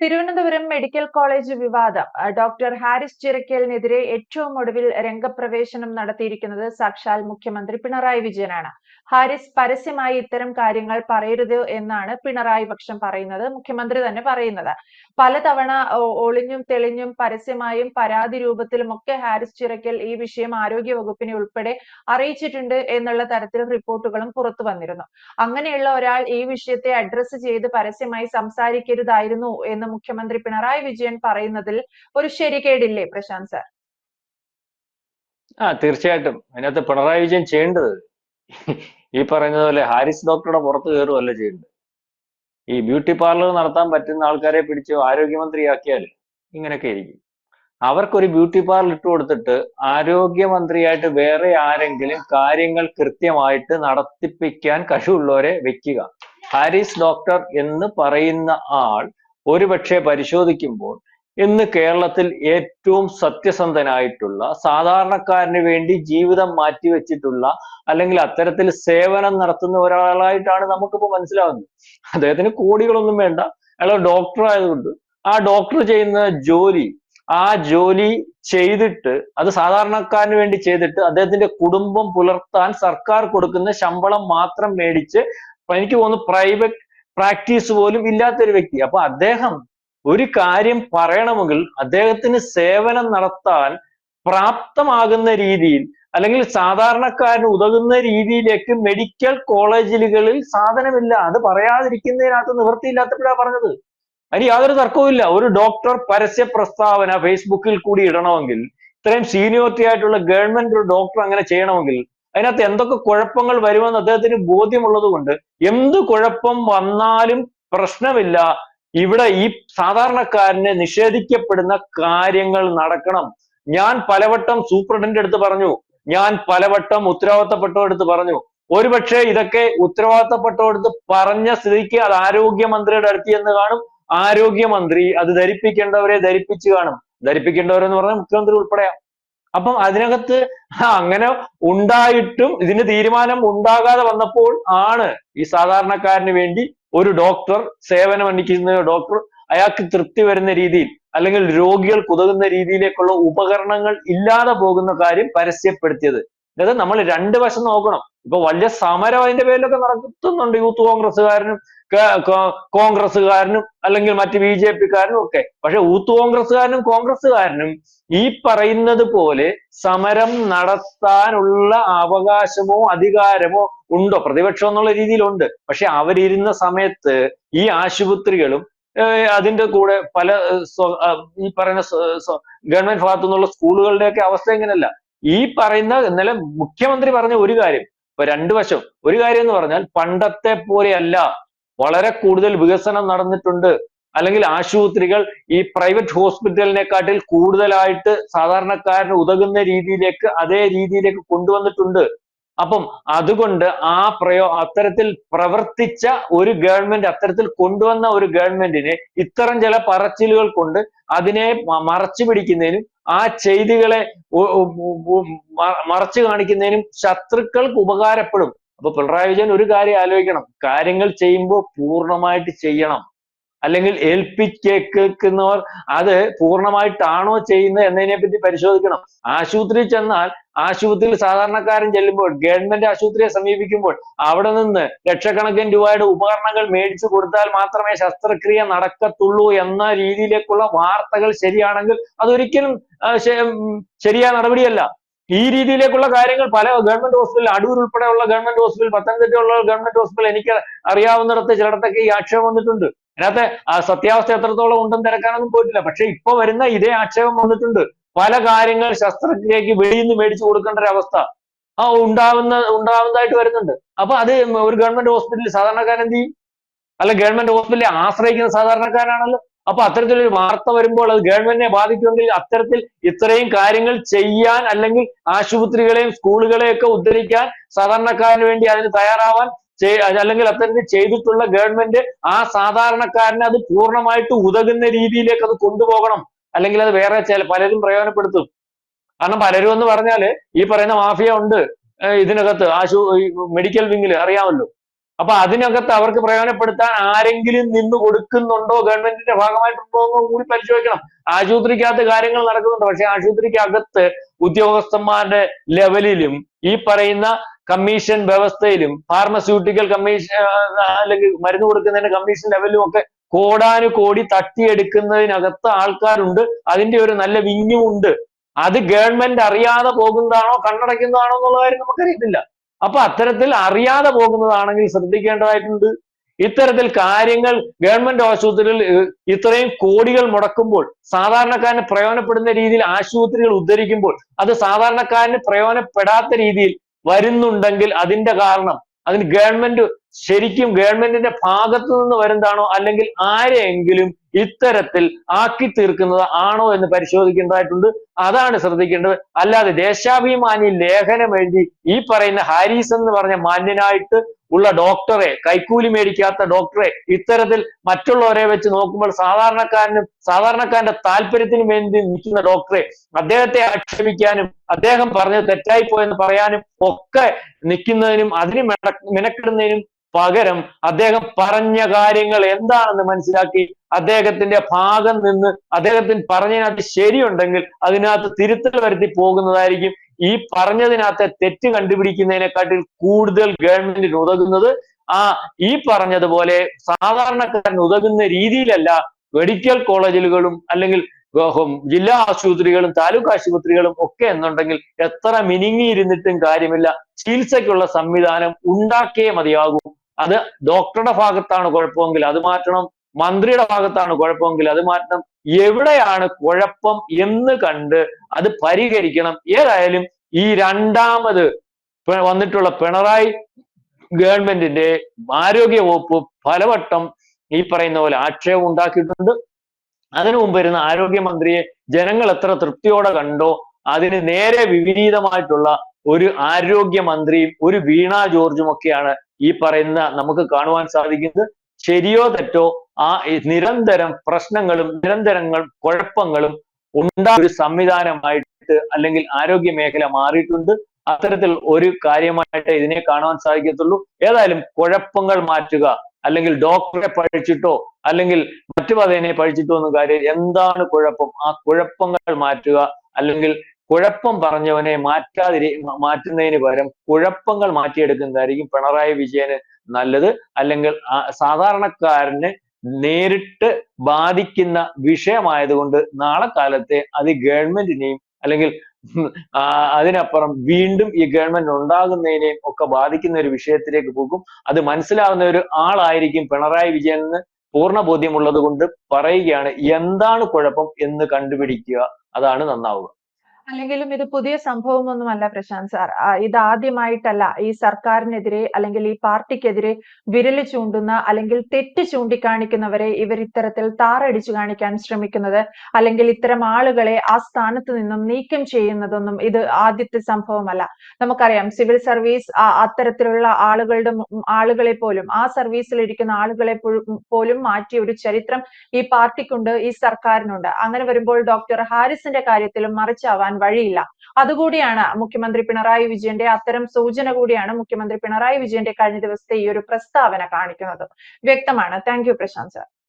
Thiruvananthapuram medical college വിവാദം. Doctor Haris ചിറക്കലിനെതിരെ ഏറ്റവും ഒടുവിൽ രംഗപ്രവേശനം നടത്തിയിരിക്കുന്നത് സാക്ഷാൽ മുഖ്യമന്ത്രി പിണറായി വിജയനാണ്. ഹാരിസ് പരസ്യമായി ഇത്തരം കാര്യങ്ങൾ പറയരുത് എന്നാണ് പിണറായി പക്ഷം പറയുന്നത് മുഖ്യമന്ത്രി തന്നെ പറയുന്നത്. പലതവണ ഒളിഞ്ഞും തെളിഞ്ഞും പരസ്യമായും പരാതി രൂപത്തിലും ഒക്കെ ഹാരിസ് ചിറക്കൽ ഈ വിഷയം ആരോഗ്യ വകുപ്പിനെ ഉൾപ്പെടെ അറിയിച്ചിട്ടുണ്ട് എന്നുള്ള തരത്തിൽ റിപ്പോർട്ടുകളും പുറത്തു വന്നിരുന്നു. അങ്ങനെയുള്ള ഒരാൾ ഈ വിഷയത്തെ അഡ്രസ്സ് ചെയ്ത് പരസ്യമായി സംസാരിക്കരുതായിരുന്നു എന്ന് മുഖ്യമന്ത്രി പിണറായി വിജയൻ പറയുന്നതിൽ ഒരു ശരികേടില്ലേ പ്രശാന്ത് സാർ? ആ തീർച്ചയായിട്ടും. അതിനകത്ത് പിണറായി വിജയൻ ചെയ്യേണ്ടത് ഈ പറയുന്നത് പോലെ ഹാരിസ് ഡോക്ടറുടെ പുറത്ത് കയറുമല്ല ചെയ്യേണ്ടത്. ഈ ബ്യൂട്ടി പാർലർ നടത്താൻ പറ്റുന്ന ആൾക്കാരെ പിടിച്ച് ആരോഗ്യമന്ത്രിയാക്കിയാൽ ഇങ്ങനെയൊക്കെ ആയിരിക്കും അവർക്കൊരു ബ്യൂട്ടി പാർലർ ഇട്ട് കൊടുത്തിട്ട് ആരോഗ്യമന്ത്രിയായിട്ട് വേറെ ആരെങ്കിലും കാര്യങ്ങൾ കൃത്യമായിട്ട് നടത്തിപ്പിക്കാൻ കഴിവുള്ളവരെ വെക്കുക. ഹാരിസ് ഡോക്ടർ എന്ന് പറയുന്ന ആൾ ഒരുപക്ഷെ പരിശോധിക്കുമ്പോൾ ഇന്ന് കേരളത്തിൽ ഏറ്റവും സത്യസന്ധനായിട്ടുള്ള സാധാരണക്കാരന് വേണ്ടി ജീവിതം മാറ്റിവെച്ചിട്ടുള്ള അല്ലെങ്കിൽ അത്തരത്തിൽ സേവനം നടത്തുന്ന ഒരാളായിട്ടാണ് നമുക്കിപ്പോൾ മനസ്സിലാവുന്നത്. അദ്ദേഹത്തിന് കോടികളൊന്നും വേണ്ട. അയാൾ ഡോക്ടർ ആയതുകൊണ്ട് ആ ഡോക്ടർ ചെയ്യുന്ന ജോലി ആ ജോലി ചെയ്തിട്ട് അത് സാധാരണക്കാരന് വേണ്ടി ചെയ്തിട്ട് അദ്ദേഹത്തിന്റെ കുടുംബം പുലർത്താൻ സർക്കാർ കൊടുക്കുന്ന ശമ്പളം മാത്രം മേടിച്ച് എനിക്ക് തോന്നുന്നു പ്രൈവറ്റ് പ്രാക്ടീസ് പോലും ഇല്ലാത്തൊരു വ്യക്തി. അപ്പൊ അദ്ദേഹം ഒരു കാര്യം പറയണമെങ്കിൽ അദ്ദേഹത്തിന് സേവനം നടത്താൻ പ്രാപ്തമാകുന്ന രീതിയിൽ അല്ലെങ്കിൽ സാധാരണക്കാരന് ഉതകുന്ന രീതിയിലേക്ക് മെഡിക്കൽ കോളേജുകളിൽ സാധനമില്ല. അത് പറയാതിരിക്കുന്നതിനകത്ത് നിവൃത്തിയില്ലാത്തപ്പോഴാണ് പറഞ്ഞത്. അതിന് യാതൊരു തർക്കവുമില്ല. ഒരു ഡോക്ടർ പരസ്യ പ്രസ്താവന ഫേസ്ബുക്കിൽ കൂടി ഇടണമെങ്കിൽ ഇത്രയും സീനിയോറിറ്റി ആയിട്ടുള്ള ഗവൺമെന്റ് ഡോക്ടർ അങ്ങനെ ചെയ്യണമെങ്കിൽ അതിനകത്ത് എന്തൊക്കെ കുഴപ്പങ്ങൾ വരുമെന്ന് അദ്ദേഹത്തിന് ബോധ്യമുള്ളത് കൊണ്ട് എന്ത് കുഴപ്പം വന്നാലും പ്രശ്നമില്ല. ഇവിടെ ഈ സാധാരണക്കാരന് നിഷേധിക്കപ്പെടുന്ന കാര്യങ്ങൾ നടക്കണം. ഞാൻ പലവട്ടം സൂപ്രണ്ടിന്റെ അടുത്ത് പറഞ്ഞു. ഞാൻ പലവട്ടം ഉത്തരവാദിത്തപ്പെട്ടവടുത്ത് പറഞ്ഞു. ഒരുപക്ഷെ ഇതൊക്കെ ഉത്തരവാദിത്തപ്പെട്ടവടുത്ത് പറഞ്ഞ സ്ഥിതിക്ക് അത് ആരോഗ്യമന്ത്രിയുടെ അടുത്ത് എന്ന് കാണും. ആരോഗ്യമന്ത്രി അത് ധരിപ്പിക്കേണ്ടവരെ ധരിപ്പിച്ചു കാണും. ധരിപ്പിക്കേണ്ടവരെന്ന് പറഞ്ഞാൽ മുഖ്യമന്ത്രി ഉൾപ്പെടെയാ അപ്പം അതിനകത്ത് അങ്ങനെ ഉണ്ടായിട്ടും ഇതിന് തീരുമാനം ഉണ്ടാകാതെ വന്നപ്പോൾ ആണ് ഈ സാധാരണക്കാരന് വേണ്ടി ഒരു ഡോക്ടർ സേവനം അനുഷ്ഠിക്കുന്ന ഡോക്ടർ അയാൾക്ക് തൃപ്തി വരുന്ന രീതിയിൽ അല്ലെങ്കിൽ രോഗികൾ കുതകുന്ന രീതിയിലേക്കുള്ള ഉപകരണങ്ങൾ ഇല്ലാതെ പോകുന്ന കാര്യം പരസ്യപ്പെടുത്തിയത്. അതായത് നമ്മൾ രണ്ട് വശം നോക്കണം. ഇപ്പൊ വലിയ സമരം അതിന്റെ പേരിലൊക്കെ നടത്തുന്നുണ്ട് യൂത്ത് കോൺഗ്രസ്സുകാരനും കോൺഗ്രസ്സുകാരനും അല്ലെങ്കിൽ മറ്റ് ബി ജെ പിക്കാരനും ഒക്കെ. പക്ഷെ യൂത്ത് കോൺഗ്രസ്സുകാരനും കോൺഗ്രസ്സുകാരനും ഈ പറയുന്നത് പോലെ സമരം നടത്താനുള്ള അവകാശമോ അധികാരമോ ഉണ്ടോ? പ്രതിപക്ഷം എന്നുള്ള രീതിയിലുണ്ട്. പക്ഷെ അവരിരുന്ന സമയത്ത് ഈ ആശുപത്രികളും അതിന്റെ കൂടെ പല ഈ പറയുന്ന ഗവൺമെന്റ് ഭാഗത്തു നിന്നുള്ള സ്കൂളുകളുടെയൊക്കെ അവസ്ഥ എങ്ങനെയല്ല ഈ പറയുന്ന ഇന്നലെ മുഖ്യമന്ത്രി പറഞ്ഞ ഒരു കാര്യം ഇപ്പൊ രണ്ടു വശം ഒരു കാര്യം എന്ന് പറഞ്ഞാൽ പണ്ടത്തെ പോലെയല്ല. വളരെ കൂടുതൽ വികസനം നടന്നിട്ടുണ്ട്. അല്ലെങ്കിൽ ആശുപത്രികൾ ഈ പ്രൈവറ്റ് ഹോസ്പിറ്റലിനെക്കാട്ടിൽ കൂടുതലായിട്ട് സാധാരണക്കാരന് ഉതകുന്ന രീതിയിലേക്ക് അതേ രീതിയിലേക്ക് കൊണ്ടുവന്നിട്ടുണ്ട്. അപ്പം അതുകൊണ്ട് ആ പ്രയോ അത്തരത്തിൽ പ്രവർത്തിച്ച ഒരു ഗവൺമെന്റ് അത്തരത്തിൽ കൊണ്ടുവന്ന ഒരു ഗവൺമെന്റിനെ ഇത്തരം ചില പറച്ചിലുകൾ കൊണ്ട് അതിനെ മറച്ചു പിടിക്കുന്നതിനും ആ ചെയ്തികളെ മറച്ചു കാണിക്കുന്നതിനും ശത്രുക്കൾക്ക് ഉപകാരപ്പെടും. അപ്പൊ പിണറായി വിജയൻ ഒരു കാര്യം ആലോചിക്കണം. കാര്യങ്ങൾ ചെയ്യുമ്പോൾ പൂർണമായിട്ട് ചെയ്യണം. അല്ലെങ്കിൽ ഏൽപ്പിക്കേക്കുന്നവർ അത് പൂർണമായിട്ടാണോ ചെയ്യുന്നത് എന്നതിനെ പറ്റി പരിശോധിക്കണം. ആശുപത്രിയിൽ ചെന്നാൽ ആശുപത്രിയിൽ സാധാരണക്കാരൻ ചെല്ലുമ്പോൾ ഗവൺമെന്റ് ആശുപത്രിയെ സമീപിക്കുമ്പോൾ അവിടെ നിന്ന് ലക്ഷക്കണക്കിന് രൂപയുടെ ഉപകരണങ്ങൾ മേടിച്ചു കൊടുത്താൽ മാത്രമേ ശസ്ത്രക്രിയ നടക്കത്തുള്ളൂ എന്ന രീതിയിലേക്കുള്ള വാർത്തകൾ ശരിയാണെങ്കിൽ അതൊരിക്കലും ശരിയായ നടപടിയല്ല. ഈ രീതിയിലേക്കുള്ള കാര്യങ്ങൾ പല ഗവൺമെന്റ് ഹോസ്പിറ്റലിൽ അടൂർ ഉൾപ്പെടെയുള്ള ഗവൺമെന്റ് ഹോസ്പിറ്റൽ പത്തനംതിട്ടയുള്ള ഗവൺമെന്റ് ഹോസ്പിറ്റൽ എനിക്ക് അറിയാവുന്നിടത്ത് ചിലയിടത്തൊക്കെ ഈ ആക്ഷേപം വന്നിട്ടുണ്ട്. അതിനകത്ത് സത്യാവസ്ഥ എത്രത്തോളം ഉണ്ടെന്ന് തിരക്കാനൊന്നും പോയിട്ടില്ല. പക്ഷെ ഇപ്പൊ വരുന്ന ഇതേ ആക്ഷേപം വന്നിട്ടുണ്ട്. പല കാര്യങ്ങൾ ശസ്ത്രക്രിയക്ക് വെളിയിൽ നിന്ന് മേടിച്ചു കൊടുക്കേണ്ട ഒരു അവസ്ഥ. ആ ഉണ്ടാവുന്ന ഉണ്ടാവുന്നതായിട്ട് വരുന്നുണ്ട്. അപ്പൊ അത് ഒരു ഗവൺമെന്റ് ഹോസ്പിറ്റലിൽ സാധാരണക്കാരൻ എന്ത് ചെയ്യും? അല്ല ഗവൺമെന്റ് ഹോസ്പിറ്റലിൽ ആശ്രയിക്കുന്ന സാധാരണക്കാരാണല്ലോ. അപ്പൊ അത്തരത്തിലൊരു വാർത്ത വരുമ്പോൾ അത് ഗവൺമെന്റിനെ ബാധിക്കുമെങ്കിൽ അത്തരത്തിൽ ഇത്രയും കാര്യങ്ങൾ ചെയ്യാൻ അല്ലെങ്കിൽ ആശുപത്രികളെയും സ്കൂളുകളെയും ഒക്കെ ഉദ്ധരിക്കാൻ സാധാരണക്കാരന് വേണ്ടി അതിന് തയ്യാറാവാൻ അല്ലെങ്കിൽ അത്തരത്തിൽ ചെയ്തിട്ടുള്ള ഗവൺമെന്റ് ആ സാധാരണക്കാരനെ അത് പൂർണമായിട്ട് ഉതകുന്ന രീതിയിലേക്ക് അത് കൊണ്ടുപോകണം. അല്ലെങ്കിൽ അത് വേറെ ചില പലരും പ്രയോജനപ്പെടുത്തും. കാരണം പലരും എന്ന് പറഞ്ഞാൽ ഈ പറയുന്ന മാഫിയ ഉണ്ട്. ഇതിനകത്ത് ആശു മെഡിക്കൽ വിങ്ങിൽ അറിയാമല്ലോ. അപ്പൊ അതിനകത്ത് അവർക്ക് പ്രയോജനപ്പെടുത്താൻ ആരെങ്കിലും നിന്ന് കൊടുക്കുന്നുണ്ടോ? ഗവൺമെന്റിന്റെ ഭാഗമായിട്ടുണ്ടോ എന്ന് കൂടി പരിശോധിക്കണം. ആശുപത്രിക്കകത്ത് കാര്യങ്ങൾ നടക്കുന്നുണ്ട്. പക്ഷെ ആശുപത്രിക്കകത്ത് ഉദ്യോഗസ്ഥന്മാരുടെ ലെവലിലും ഈ പറയുന്ന കമ്മീഷൻ വ്യവസ്ഥയിലും ഫാർമസ്യൂട്ടിക്കൽ കമ്മീഷൻ അല്ലെങ്കിൽ മരുന്ന് കൊടുക്കുന്നതിന്റെ കമ്മീഷൻ ലെവലിലും ഒക്കെ കോടാനുകോടി തട്ടിയെടുക്കുന്നതിനകത്ത് ആൾക്കാരുണ്ട്. അതിന്റെ ഒരു നല്ല വിങ്ങും ഉണ്ട്. അത് ഗവൺമെന്റ് അറിയാതെ പോകുന്നതാണോ കണ്ണടയ്ക്കുന്നതാണോ എന്നുള്ള കാര്യം നമുക്കറിയത്തില്ല. അപ്പൊ അത്തരത്തിൽ അറിയാതെ പോകുന്നതാണെങ്കിൽ ശ്രദ്ധിക്കേണ്ടതായിട്ടുണ്ട്. ഇത്തരത്തിൽ കാര്യങ്ങൾ ഗവൺമെന്റ് ആശുപത്രികൾ ഇത്രയും കോടികൾ മുടക്കുമ്പോൾ സാധാരണക്കാരന് പ്രയോജനപ്പെടുന്ന രീതിയിൽ ആശുപത്രികൾ ഉദ്ധരിക്കുമ്പോൾ അത് സാധാരണക്കാരന് പ്രയോജനപ്പെടാത്ത രീതിയിൽ വരുന്നുണ്ടെങ്കിൽ അതിന്റെ കാരണം അതിന് ഗവൺമെന്റ് ശരിക്കും ഗവൺമെന്റിന്റെ ഭാഗത്തു നിന്ന് വരുന്നതാണോ അല്ലെങ്കിൽ ആരെങ്കിലും ഇത്തരത്തിൽ ആക്കി തീർക്കുന്നത് ആണോ എന്ന് പരിശോധിക്കേണ്ടതായിട്ടുണ്ട്. അതാണ് ശ്രദ്ധിക്കേണ്ടത്. അല്ലാതെ ദേശാഭിമാനി ലേഖനം എഴുതി ഈ പറയുന്ന ഹാരിസ് എന്ന് പറഞ്ഞ മാന്യനായിട്ട് ഉള്ള ഡോക്ടറെ കൈക്കൂലി മേടിക്കാത്ത ഡോക്ടറെ ഇത്തരത്തിൽ മറ്റുള്ളവരെ വെച്ച് നോക്കുമ്പോൾ സാധാരണക്കാരനും സാധാരണക്കാരന്റെ താല്പര്യത്തിന് വേണ്ടി നിൽക്കുന്ന ഡോക്ടറെ അദ്ദേഹത്തെ ആക്ഷേപിക്കാനും അദ്ദേഹം പറഞ്ഞത് തെറ്റായി പോയെന്ന് പറയാനും ഒക്കെ നിൽക്കുന്നതിനും അതിന് മെന മെനക്കെടുന്നതിനും പകരം അദ്ദേഹം പറഞ്ഞ കാര്യങ്ങൾ എന്താണെന്ന് മനസ്സിലാക്കി അദ്ദേഹത്തിന്റെ ഭാഗം നിന്ന് അദ്ദേഹത്തിന് പറഞ്ഞതിനകത്ത് ശരിയുണ്ടെങ്കിൽ അതിനകത്ത് തിരുത്തൽ വരുത്തി പോകുന്നതായിരിക്കും. ഈ പറഞ്ഞതിനകത്തെ തെറ്റ് കണ്ടുപിടിക്കുന്നതിനെക്കാട്ടിൽ കൂടുതൽ ഗവൺമെന്റിന് ഉതകുന്നത് ആ ഈ പറഞ്ഞതുപോലെ സാധാരണക്കാരൻ ഉതകുന്ന രീതിയിലല്ല മെഡിക്കൽ കോളേജുകളും അല്ലെങ്കിൽ ജില്ലാ ആശുപത്രികളും താലൂക്ക് ആശുപത്രികളും ഒക്കെ എന്നുണ്ടെങ്കിൽ എത്ര മിനിങ്ങിയിരുന്നിട്ടും കാര്യമില്ല. ചികിത്സയ്ക്കുള്ള സംവിധാനം ഉണ്ടാക്കിയേ മതിയാകൂ. അത് ഡോക്ടറുടെ ഭാഗത്താണ് കുഴപ്പമെങ്കിൽ അത് മാറ്റണം മന്ത്രിയുടെ ഭാഗത്താണ് കുഴപ്പമെങ്കിൽ അത് മാറ്റണം. എവിടെയാണ് കുഴപ്പം എന്ന് കണ്ട് അത് പരിഹരിക്കണം. ഏതായാലും ഈ രണ്ടാമത് വന്നിട്ടുള്ള പിണറായി ഗവൺമെന്റിന്റെ ആരോഗ്യ വകുപ്പ് പലവട്ടം ഈ പറയുന്ന പോലെ ആക്ഷേപം ഉണ്ടാക്കിയിട്ടുണ്ട്. അതിനു മുമ്പ് വരുന്ന ആരോഗ്യമന്ത്രിയെ ജനങ്ങൾ എത്ര തൃപ്തിയോടെ കണ്ടോ അതിന് നേരെ വിപരീതമായിട്ടുള്ള ഒരു ആരോഗ്യമന്ത്രിയും ഒരു വീണ ജോർജും ഒക്കെയാണ് ഈ പറയുന്ന നമുക്ക് കാണുവാൻ സാധിക്കുന്നത് ശരിയോ തെറ്റോ ആ നിരന്തരം പ്രശ്നങ്ങളും നിരന്തരങ്ങൾ കുഴപ്പങ്ങളും ഉണ്ടാ ഒരു സംവിധാനമായിട്ട് അല്ലെങ്കിൽ ആരോഗ്യ മേഖല മാറിയിട്ടുണ്ട്. അത്തരത്തിൽ ഒരു കാര്യമായിട്ട് ഇതിനെ കാണുവാൻ സാധിക്കത്തുള്ളൂ. ഏതായാലും കുഴപ്പങ്ങൾ മാറ്റുക അല്ലെങ്കിൽ ഡോക്ടറെ പഴിച്ചിട്ടോ അല്ലെങ്കിൽ മറ്റു പതേനെ പഴിച്ചിട്ടോ ഒന്നും കാര്യം എന്താണ് കുഴപ്പം? ആ കുഴപ്പങ്ങൾ മാറ്റുക അല്ലെങ്കിൽ കുഴപ്പം പറഞ്ഞവനെ മാറ്റാതിരി മാറ്റുന്നതിന് പകരം കുഴപ്പങ്ങൾ മാറ്റിയെടുക്കുന്നതായിരിക്കും പിണറായി വിജയന് നല്ലത്. അല്ലെങ്കിൽ സാധാരണക്കാരന് നേരിട്ട് ബാധിക്കുന്ന വിഷയമായതുകൊണ്ട് നാളെ കാലത്തെ അത് ഗവൺമെന്റിനെയും അല്ലെങ്കിൽ അതിനപ്പുറം വീണ്ടും ഈ ഗവൺമെന്റ് ഉണ്ടാകുന്നതിനെയും ഒക്കെ ബാധിക്കുന്ന ഒരു വിഷയത്തിലേക്ക് പോകും. അത് മനസ്സിലാവുന്ന ഒരു ആളായിരിക്കും പിണറായി വിജയൻ എന്ന് പൂർണ ബോധ്യമുള്ളത് കൊണ്ട് പറയുകയാണ് എന്താണ് കുഴപ്പം എന്ന് കണ്ടുപിടിക്കുക. അതാണ് നന്നാവുക. അല്ലെങ്കിലും ഇത് പുതിയ സംഭവമൊന്നുമല്ല പ്രശാന്ത് സാർ. ഇത് ആദ്യമായിട്ടല്ല ഈ സർക്കാരിനെതിരെ അല്ലെങ്കിൽ ഈ പാർട്ടിക്കെതിരെ വിരൽ ചൂണ്ടുന്ന അല്ലെങ്കിൽ തെറ്റ് ചൂണ്ടിക്കാണിക്കുന്നവരെ ഇവർ ഇത്തരത്തിൽ താറടിച്ചു കാണിക്കാൻ ശ്രമിക്കുന്നത് അല്ലെങ്കിൽ ഇത്തരം ആളുകളെ ആ സ്ഥാനത്ത് നിന്നും നീക്കം ചെയ്യുന്നതൊന്നും ഇത് ആദ്യത്തെ സംഭവമല്ല. നമുക്കറിയാം സിവിൽ സർവീസ് അത്തരത്തിലുള്ള ആളുകളുടെ ആളുകളെ പോലും ആ സർവീസിൽ ഇരിക്കുന്ന ആളുകളെ പോലും മാറ്റിയ ഒരു ചരിത്രം ഈ പാർട്ടിക്കുണ്ട് ഈ സർക്കാരിനുണ്ട്. അങ്ങനെ വരുമ്പോൾ ഡോക്ടർ ഹാരിസിന്റെ കാര്യത്തിലും മറിച്ചാവാൻ വഴിയില്ല. അതുകൂടിയാണ് മുഖ്യമന്ത്രി പിണറായി വിജയന്റെ അത്തരം സൂചന കൂടിയാണ് മുഖ്യമന്ത്രി പിണറായി വിജയന്റെ കഴിഞ്ഞ ദിവസത്തെ ഈ ഒരു പ്രസ്താവന കാണിക്കുന്നത്. വ്യക്തമാണ്. Thank you Prashant